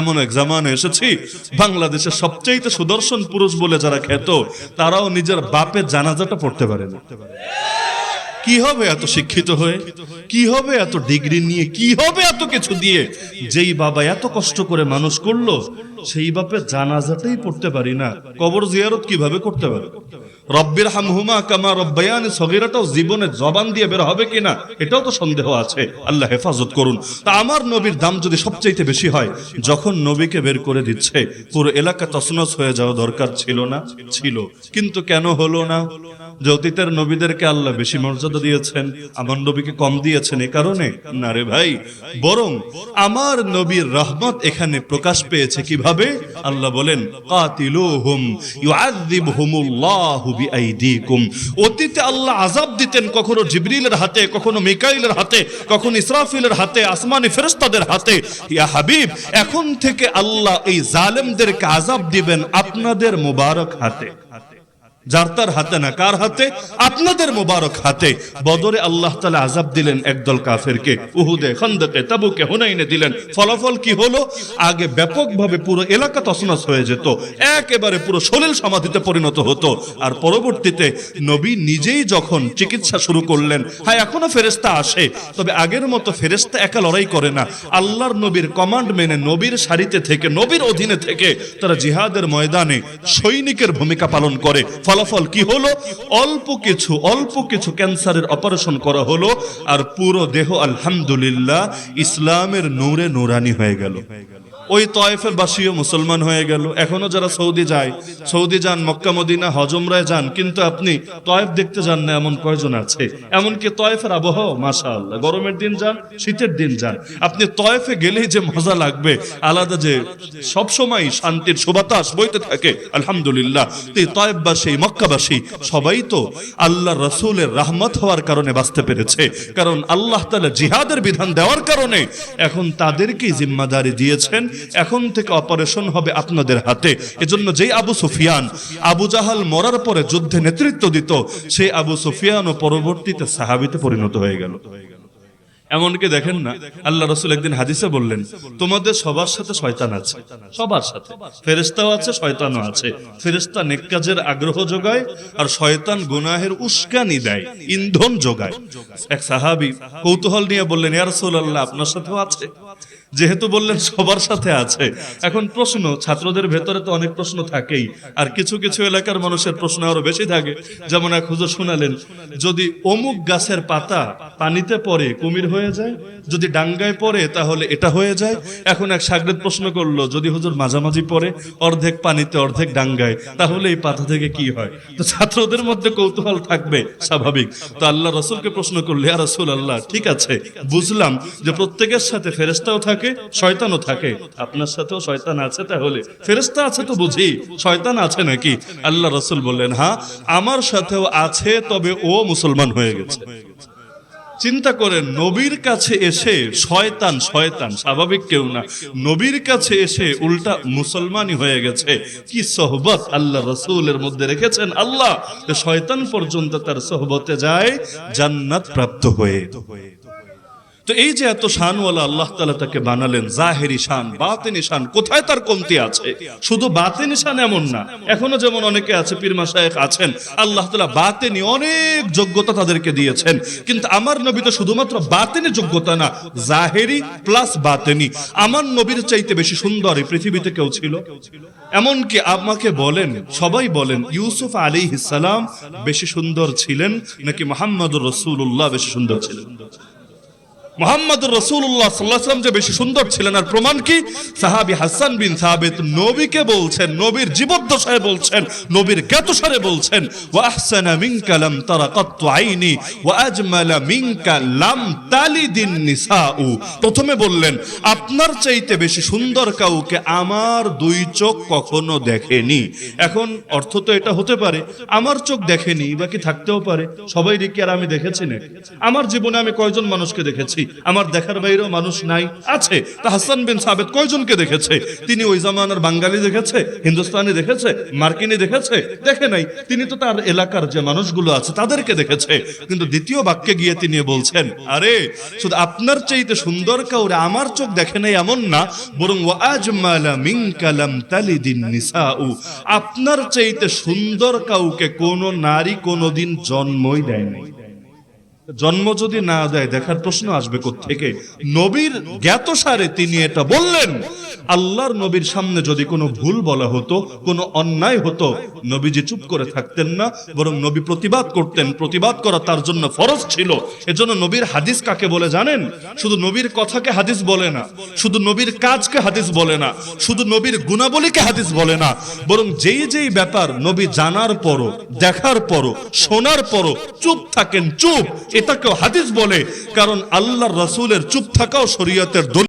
এমন এক জামানে এসেছি, বাংলাদেশের সবচেয়ে সুদর্শন পুরুষ বলে যারা খেত তারাও নিজের বাপের জানাজাটা পড়তে পারে না। কি হবে এত শিক্ষিত হয়ে? কি হবে এত ডিগ্রি নিয়ে? কি হবে এত কিছু দিয়ে? যেই বাবা এত কষ্ট করে মানুষ করল, সেই বাপের জানাজাটাই পড়তে পারি না। কবর জিয়ারত কীভাবে করতে পারে রব্বির হামহুমা কামা রব্বায়ানি সগিরাটাও জীবনে জবান দিয়ে বের হবে কিনা, এটাও তো সন্দেহ আছে। আল্লাহ হেফাজত করুন। তা আমার নবীর দাম যদি সবচাইতে বেশি হয়, যখন নবীকে বের করে দিচ্ছে, পুরো এলাকা তসনস হয়ে যাওয়া দরকার ছিল না? ছিল। কিন্তু কেন হলো না? যে নবীদেরকে আল্লাহ বেশি মর্যাদা দিয়েছেন, আমার নবীকে কম দিয়েছেন এ কারণে? না রে ভাই। বরং আমার নবীর রহমত এখানে প্রকাশ পেয়েছে কীভাবে? আল্লাহ বলেন, কাতিলুহুম, ইউআযিবহুমুল্লাহু বিআইদিকুম। অতীতে আল্লাহ আজাব দিতেন কখনো জিবরিলের হাতে, কখনো মিকাইলের হাতে, কখনো ইসরাফিলের হাতে, আসমানি ফেরেশতাদের হাতে। ইয়া হাবিব, এখন থেকে আল্লাহ এই জালেমদেরকে আজাব দিবেন আপনাদের মুবারক হাতে। যার তার হাতে না, কার হাতে? আপনাদের মোবারক হাতে। বদরে আল্লাহ তালা আজাব দিলেন একদল কাফেরকে। উহুদে, খন্দকে, তাবুকে, হুনাইনে দিলেন। ফলাফল কি হলো? আগে ব্যাপকভাবে পুরো এলাকা তসনস হয়ে যেত। একেবারে পুরো সলিল সমাধিতে পরিণত হতো। আর পরবর্তীতে নবী নিজেই যখন চিকিৎসা শুরু করলেন হ্যাঁ এখনও ফেরেস্তা আসে। তবে আগের মতো ফেরেস্তা একা লড়াই করে না। আল্লাহর নবীর কমান্ড মেনে নবীর সারিতে থেকে, নবীর অধীনে থেকে তারা জিহাদের ময়দানে সৈনিকের ভূমিকা পালন করে। ফলাফল কি হলো? অল্প কিছু অল্প কিছু ক্যান্সারের অপারেশন করা হলো আর পুরো দেহ আলহামদুলিল্লাহ ইসলামের নূরে নুরানি হয়ে গেল। ওই তয়েফের বাসীও মুসলমান হয়ে গেল। এখনও যারা সৌদি যায়, সৌদি যান, মক্কা, মদিনা হজমরায় যান, কিন্তু আপনি তয়েফ দেখতে যান না, এমন কয়জন আছে? এমনকি তয়েফের আবহাওয়া আল্লাহ গরমের দিন যান, শীতের দিন যান। আপনি তয়েফে গেলেই যে মজা লাগবে, আলাদা যে সবসময় শান্তির সুবাতাস বইতে থাকে, আলহামদুলিল্লাহ। এই তয়েফবাসী মক্কাবাসী, সবাই তো আল্লাহ রসুলের রাহমত হওয়ার কারণে বাঁচতে পেরেছে। কারণ আল্লাহ তালা জিহাদের বিধান দেওয়ার কারণে এখন তাদেরকেই জিম্মাদারি দিয়েছেন এখন থেকে অপারেশন হবে আপনাদের হাতে। এজন্য যেই আবু সুফিয়ান, আবু জাহাল মরার পরে যুদ্ধে নেতৃত্ব দিত, সেই আবু সুফিয়ানও পরবর্তীতে সাহাবিতে পরিণত হয়ে গেল। এমনকি দেখেন না আল্লাহ রসুল একদিন হাদিসে বললেন তোমাদের সবার সাথে শয়তান আছে। সবার সাথে। ফেরেস্তাও আছে শয়তানও আছে। ফেরেস্তা নেককাজের আগ্রহ যোগায় আর শয়তান গুনাহের উস্কানি দেয় ইন্ধন যোগায়। এক সাহাবি কৌতূহল নিয়ে বললেন ইয়ার আল্লাহ আপনার সাথেও আছে? যেহেতু বললেন সবার সাথে আছে। এখন প্রশ্ন ছাত্রদের ভেতরে তো অনেক প্রশ্ন থাকেই আর কিছু কিছু এলাকার মানুষের প্রশ্ন আরও বেশি থাকে। যেমন এক হুজুর শোনালেন যদি অমুক গাছের পাতা পানিতে পড়ে কুমির হয়ে যায়। যদি ডাঙ্গায় পড়ে, তাহলে এটা হয়ে যায়। এখন এক সাগরেদ প্রশ্ন করল, যদি হুজুর মাঝামাঝি পড়ে, অর্ধেক পানিতে, অর্ধেক ডাঙ্গায়, তাহলে এই পাতা থেকে কি হয়? তো ছাত্রদের মধ্যে কৌতূহল থাকবে, স্বাভাবিক। তো আল্লাহ রসুলকে প্রশ্ন করলে আর রসুল আল্লাহ ঠিক আছে, বুঝলাম যে প্রত্যেকের সাথে ফেরেস্তাও থাকে, শয়তানও থাকে। আপনার সাথেও শয়তান আছে তাহলে? ফেরেস্তা আছে তো বুঝি, শয়তান আছে নাকি? আল্লাহ রসুল বললেন হ্যাঁ আমার সাথেও আছে, তবে ও মুসলমান হয়ে গেছে। চিন্তা করেন, নবীর কাছে এসে শয়তান শয়তান, স্বাভাবিক কেউ না। নবীর কাছে এসে উল্টা মুসলমানই হয়ে গেছে। কি সহবত আল্লাহ রসুলের মধ্যে রেখেছেন আল্লাহ? শয়তান পর্যন্ত তার সহবতে যায়, জান্নাত প্রাপ্ত হয়ে। তো এই যে এত শানওয়ালা আল্লাহ তালা তাকে বানালেন, জাহেরি শান, বাতেনি শান, কোথায় তার কমতি আছে? শুধু বাতেনি শান এমন না, এখনও যেমন অনেকে আছে পীরমা শায়েখ আছেন, আল্লাহ তালা বাতেনি অনেক যোগ্যতা তাদেরকে দিয়েছেন। কিন্তু আমার নবী তো শুধুমাত্র বাতেনি যোগ্যতা না, জাহেরি প্লাস বাতেনি। আমার নবীর চাইতে বেশি সুন্দর এই পৃথিবীতে কেউ ছিল? এমনকি আমাকে বলেন, সবাই বলেন, ইউসুফ আলী সালাম বেশি সুন্দর ছিলেন নাকি মোহাম্মদুর রসুল্লাহ বেশি সুন্দর ছিলেন? মোহাম্মদুর রসুল্লাহ সাল্লাহাম যে বেশি সুন্দর ছিলেন, আর প্রমাণ কি? সাহাবি হাসান বিন সাহাবিত নবীকে বলছেন, নবীর জীবদ্দশায় বলছেন, নবীর জ্ঞাতসারে বলছেন আহসানা মিনকা লাম তারা কাত্তু আইনি, ওয়া আজমালা মিনকা লাম তালিদিন নিসাউ। প্রথমে বললেন, আপনার চাইতে বেশি সুন্দর কাউকে আমার দুই চোখ কখনো দেখেনি। এখন অর্থ তো এটা হতে পারে, আমার চোখ দেখেনি বা কি থাকতেও পারে, সবাই কি আর আমি দেখেছি না আমার জীবনে আমি কয়জন মানুষকে দেখেছি? আমার দেখার বাইরেও মানুষ নাই, আছে। তা হাসান বিন সাবেদ কয়জনকে দেখেছে? তিনি ওই জামানার বাঙালি দেখেছে, হিন্দুস্তানি দেখেছে, মার্কিনি দেখেছে? দেখে নাই। তিনি তো তার এলাকার যে মানুষগুলো আছে, তাদেরকে দেখেছে। কিন্তু দ্বিতীয় বাক্যে গিয়ে তিনি বলছেন, আরে, শুধু আপনার চাইতে সুন্দর কাউরে আমার চোখ দেখে নাই এমন না, বরং ওয়া আজমালা মিনকা লাম তালিদিন নিসাউ। আপনার চাইতে সুন্দর কাউকে কোন নারী কোনোদিন জন্মই দেয়নি। জন্ম যদি না দেয় দেখার প্রশ্ন আসবে থেকে নবীর জ্ঞাত সারে তিনি এটা বললেন। আল্লাহর নবীর সামনে যদি কোনো ভুল বলা হতো, কোনো অন্যায় হতো, নবীজি চুপ করে থাকতেন না, বরং নবী প্রতিবাদ করতেন। প্রতিবাদ করা তার জন্য ফরজ ছিল। এজন্য নবীর হাদিস কাকে বলে জানেন? শুধু নবীর কথাকে হাদিস বলে না, শুধু নবীর কাজকে হাদিস বলে না, শুধু নবীর গুণাবলীকে হাদিস বলে না, বরং যেই যেই ব্যাপার নবী জানার পরও, দেখার পরও, শোনার পরও চুপ থাকেন, চুপ। এটাকেও হাদিস বলে কারণ আল্লাহ রসুলের চুপ থাকাও শরীয়তের দলিল।